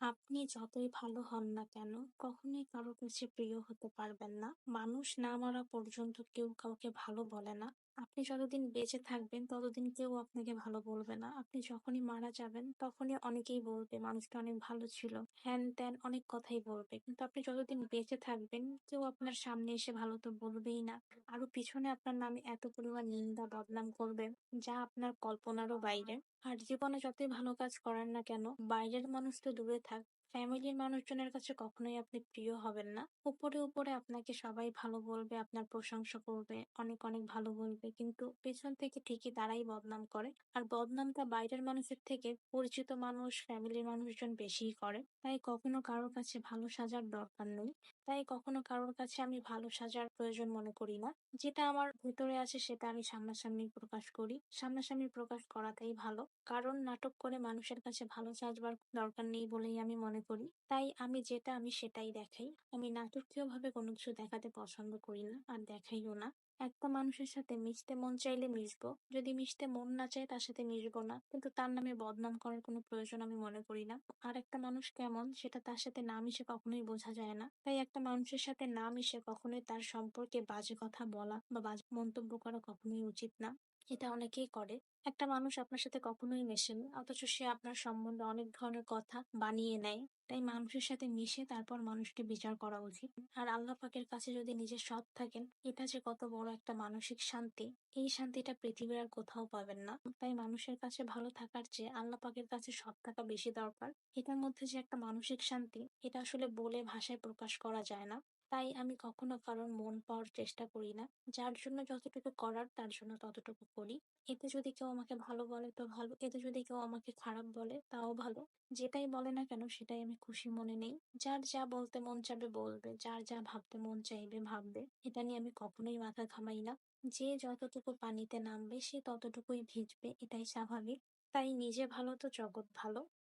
আপনি যতই ভালো হন না কেন, কখনোই কারও কাছে প্রিয় হতে পারবেন না। মানুষ না মরা পর্যন্ত কেউ কাউকে ভালো বলে না। আপনি যতদিন বেঁচে থাকবেন ততদিন কেউ আপনাকে ভালো বলবে না। আপনি যখনই মারা যাবেন তখনই অনেকেই বলবে মানুষটা অনেক ভালো ছিল। হ্যান-ত্যান অনেক কথাই বলবে। কিন্তু আপনি যতদিন বেঁচে থাকবেন কেউ আপনার সামনে এসে ভালো তো বলবেই না। আরও পিছনে আপনার নামে এত পরিমাণ নিন্দা বদনাম করবে যা আপনার কল্পনারও বাইরে। আর জীবনে যতই ভালো কাজ করেন না কেন, বাইরের মানুষ তো দূরে থাক, ফ্যামিলির মানুষজনের কাছে কখনোই আপনি প্রিয় হবেন না। উপরে উপরে আপনাকে সবাই ভালো বলবে, আপনার প্রশংসা করবে, অনেক অনেক ভালো বলবে। কিন্তু পেছন থেকে ঠিকই তারাই বদনাম করে। আর বদনামটা বাইরের মানুষের থেকে পরিচিত মানুষ, ফ্যামিলির মানুষজন বেশিই করে। তাই কখনো কারোর কাছে ভালো সাজার দরকার নেই। তাই কখনো কারোর কাছে আমি ভালো সাজার প্রয়োজন মনে করি না। যেটা আমার ভেতরে আছে সেটা আমি সামনাসামনি প্রকাশ করি। সামনাসামনি প্রকাশ করাটাই ভালো। কারণ নাটক করে মানুষের কাছে ভালো সাজবার দরকার নেই বলেই আমি মনে করি। তাই আমি যেটা আমি সেটাই দেখাই। আমি নাটকীয়ভাবে কোনো কিছু দেখাতে পছন্দ করি না আর দেখাইও না। একটা মানুষের সাথে মিশতে মন চাইলে মিশবো। যদি মিশতে মন না চায় তার সাথে মিশবো না। কিন্তু তার নামে বদনাম করার কোনো প্রয়োজন আমি মনে করি না। আর একটা মানুষ কেমন সেটা তার সাথে না মিশে কখনোই বোঝা যায় না। তাই একটা মানুষের সাথে না মিশে কখনোই তার সম্পর্কে বাজে কথা বলা বা বাজে মন্তব্য করা কখনোই উচিত না। এটা অনেকেই করে। একটা মানুষ আপনার সাথে কখনোই মেশেনি অথচ সে আপনার সম্বন্ধে অনেক ধরনের কথা বানিয়ে নেয়। তাই মানুষের সাথে মিশে তারপর মানুষকে বিচার করা উচিত। আর আল্লাহ পাকের কাছে যদি নিজে সৎ থাকেন এটা যে কত বড় একটা মানসিক শান্তি, এই শান্তিটা পৃথিবীর আর কোথাও পাবেন না। তাই মানুষের কাছে ভালো থাকার চেয়ে আল্লাহ পাকের কাছে সৎ থাকা বেশি দরকার। এটার মধ্যে যে একটা মানসিক শান্তি এটা আসলে বলে ভাষায় প্রকাশ করা যায় না। তাই আমি কখনো কারোর মন পাওয়ার চেষ্টা করি না। যার জন্য যতটুকু করার তার জন্য ততটুকু করি। এতে যদি কেউ আমাকে ভালো বলে তো ভালো, এতে যদি কেউ আমাকে খারাপ বলে তাও ভালো। যেটাই বলে না কেন সেটাই আমি খুশি মনে নেই। যার যা বলতে মন চাবে বলবে, যার যা ভাবতে মন চাইবে ভাববে। এটা নিয়ে আমি কখনোই মাথা ঘামাই না। যে যতটুকু পানিতে নামবে সে ততটুকুই ভিজবে এটাই স্বাভাবিক। তাই নিজে ভালো তো জগৎ ভালো।